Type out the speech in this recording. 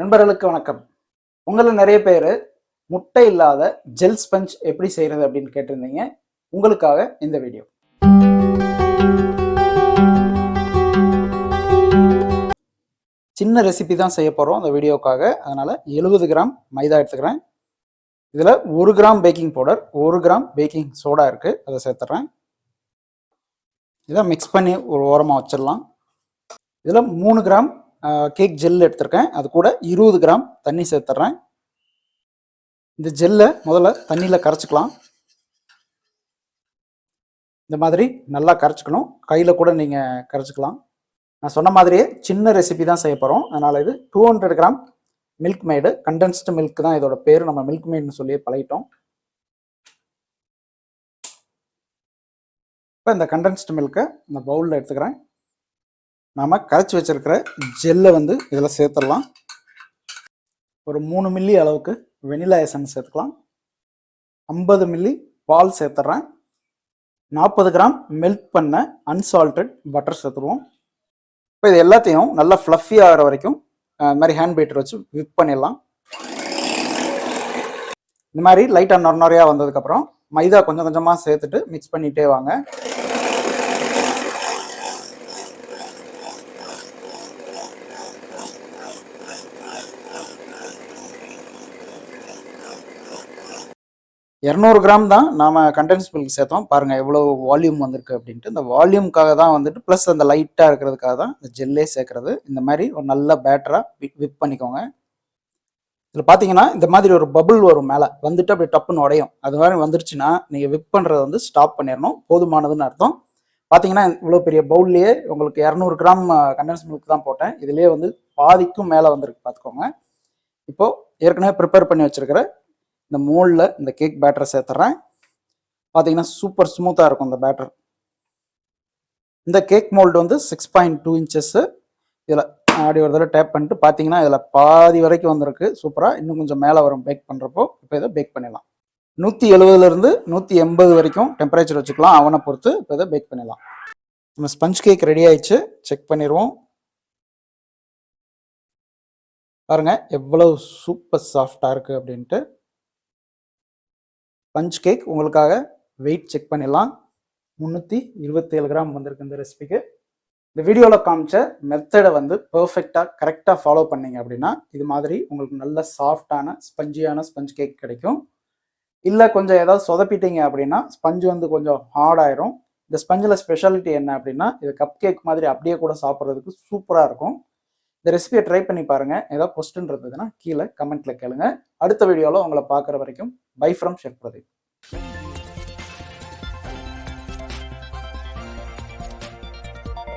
நண்பர்களுக்கு வணக்கம். உங்களில் நிறைய பேர் முட்டை இல்லாத ஜெல் ஸ்பஞ்ச் எப்படி செய்கிறது அப்படின்னு கேட்டிருந்தீங்க. உங்களுக்காக இந்த வீடியோ சின்ன ரெசிபி தான் செய்ய போகிறோம் அந்த வீடியோக்காக அதனால் எழுபது கிராம் மைதா எடுத்துக்கிறேன். இதில் ஒரு கிராம் பேக்கிங் பவுடர் ஒரு கிராம் பேக்கிங் சோடா இருக்குது அதை சேர்த்துட்றேன் இதை மிக்ஸ் பண்ணி ஒரு ஓரமாக வச்சிடலாம். இதில் மூணு கிராம் கேக் ஜெல் எடுத்திருக்கேன். அது கூட இருபது கிராம் தண்ணி சேர்த்துட்றேன் இந்த ஜெல்லை முதல்ல தண்ணியில் கரைச்சிக்கலாம். இந்த மாதிரி நல்லா கரைச்சிக்கணும். கையில் கூட நீங்கள் கரைச்சிக்கலாம். நான் சொன்ன மாதிரியே சின்ன ரெசிபி தான் செய்ய போகிறோம் அதனால் இது two hundred gram milk made condensed milk தான் இதோட பேர். நம்ம மில்க் மேடுன்னு சொல்லி பழகிட்டோம். இப்போ இந்த கண்டென்ஸ்டு மில்க்கை இந்த பவுலில் எடுத்துக்கிறேன். நாம் கரைச்சி வச்சுருக்கிற ஜெல்லை வந்து இதில் சேர்த்துடலாம். ஒரு மூணு மில்லி அளவுக்கு வெனிலா எசன்ஸ் சேர்த்துக்கலாம். ஐம்பது மில்லி பால் சேர்த்துட்றேன் நாற்பது கிராம் மெல்ட் பண்ண அன்சால்டட் பட்டர் சேர்த்துருவோம். இப்போ இது எல்லாத்தையும் நல்லா ஃப்ளஃபி ஆகிற வரைக்கும் இந்த மாதிரி ஹேண்ட் பீட்டர் வச்சு விப் பண்ணிடலாம். இந்த மாதிரி லைட்டாக நொர நொறையாக வந்ததுக்கப்புறம் மைதா கொஞ்சம் கொஞ்சமாக சேர்த்துட்டு மிக்ஸ் பண்ணிகிட்டே வாங்க. இரநூறு கிராம் தான் நாம் கண்டென்ஸ் மில்க் சேர்த்தோம். பாருங்கள் எவ்வளோ வால்யூம் வந்திருக்கு அப்படின்ட்டு. இந்த வால்யூம்க்காக தான் வந்துட்டு ப்ளஸ் அந்த லைட்டாக இருக்கிறதுக்காக தான் இந்த ஜெல்லே சேர்க்குறது. இந்த மாதிரி ஒரு நல்ல பேட்டராக விப் பண்ணிக்கோங்க. இதில் பார்த்தீங்கன்னா இந்த மாதிரி ஒரு பபுள் வரும் மேலே. வந்துட்டு அப்படியே டப்புன்னு உடையும். அது மாதிரி வந்துருச்சுன்னா நீங்கள் விப் பண்ணுறதை வந்து ஸ்டாப் பண்ணிடணும். போதுமானதுன்னு அர்த்தம். பார்த்தீங்கன்னா இவ்வளோ பெரிய பவுல்லையே உங்களுக்கு இரநூறு கிராம் கண்டென்ஸ் மில்க் தான் போட்டேன். இதுலேயே வந்து பாதிக்கும் மேலே வந்திருக்கு பார்த்துக்கோங்க இப்போது ஏற்கனவே ப்ரிப்பேர் பண்ணி வச்சிருக்கிற இந்த மோல்டில் இந்த கேக் பேட்டரை சேர்த்துறேன். பார்த்தீங்கன்னா சூப்பர் ஸ்மூத்தாக இருக்கும் இந்த பேட்டர் இந்த கேக் மோல்டு வந்து சிக்ஸ் பாயிண்ட் டூ இன்ச்சஸ்ஸு இதில் அப்படி ஒரு தடவை டேப் பண்ணிட்டு பார்த்தீங்கன்னா இதில் பாதி வரைக்கும் வந்திருக்கு. சூப்பராக இன்னும் கொஞ்சம் மேலே வரும் பேக் பண்ணுறப்போ இப்போ இதை பேக் பண்ணிடலாம். நூற்றி எழுபதுலேருந்து நூற்றி எண்பது வரைக்கும் டெம்பரேச்சர் வச்சுக்கலாம் அவனை பொறுத்து. இப்போ இதை பேக் பண்ணிடலாம். நம்ம ஸ்பஞ்ச் கேக் ரெடி ஆயிடுச்சு. செக் பண்ணிடுவோம். பாருங்க எவ்வளவு சூப்பர் சாஃப்டாக இருக்குது அப்படின்ட்டு. பஞ்ச் கேக் உங்களுக்காக வெயிட் செக் பண்ணிடலாம். முந்நூற்றி இருபத்தேழு கிராம் வந்திருக்கு இந்த ரெசிபிக்கு இந்த வீடியோவில் காமிச்ச மெத்தடை வந்து பர்ஃபெக்டாக கரெக்டாக ஃபாலோ பண்ணீங்க அப்படின்னா இது மாதிரி உங்களுக்கு நல்ல சாஃப்டான ஸ்பஞ்சியான ஸ்பஞ்ச் கேக் கிடைக்கும். இல்லை கொஞ்சம் ஏதாவது சொதப்பிட்டீங்க அப்படின்னா ஸ்பஞ்சு வந்து கொஞ்சம் ஹார்ட் ஆயிரும். இந்த ஸ்பஞ்சில் ஸ்பெஷாலிட்டி என்ன அப்படின்னா இது கப் கேக் மாதிரி அப்படியே கூட சாப்பிட்றதுக்கு சூப்பராக இருக்கும். இந்த ரெசிபியை ட்ரை பண்ணி பாருங்கள் ஏதாவது கொஸ்டின் இருந்ததுன்னா கீழே கமெண்ட்டில் கேளுங்க. அடுத்த வீடியோவில் உங்களை பார்க்குற வரைக்கும் பை ஃப்ரம் ஷெஃப் பிரதீப்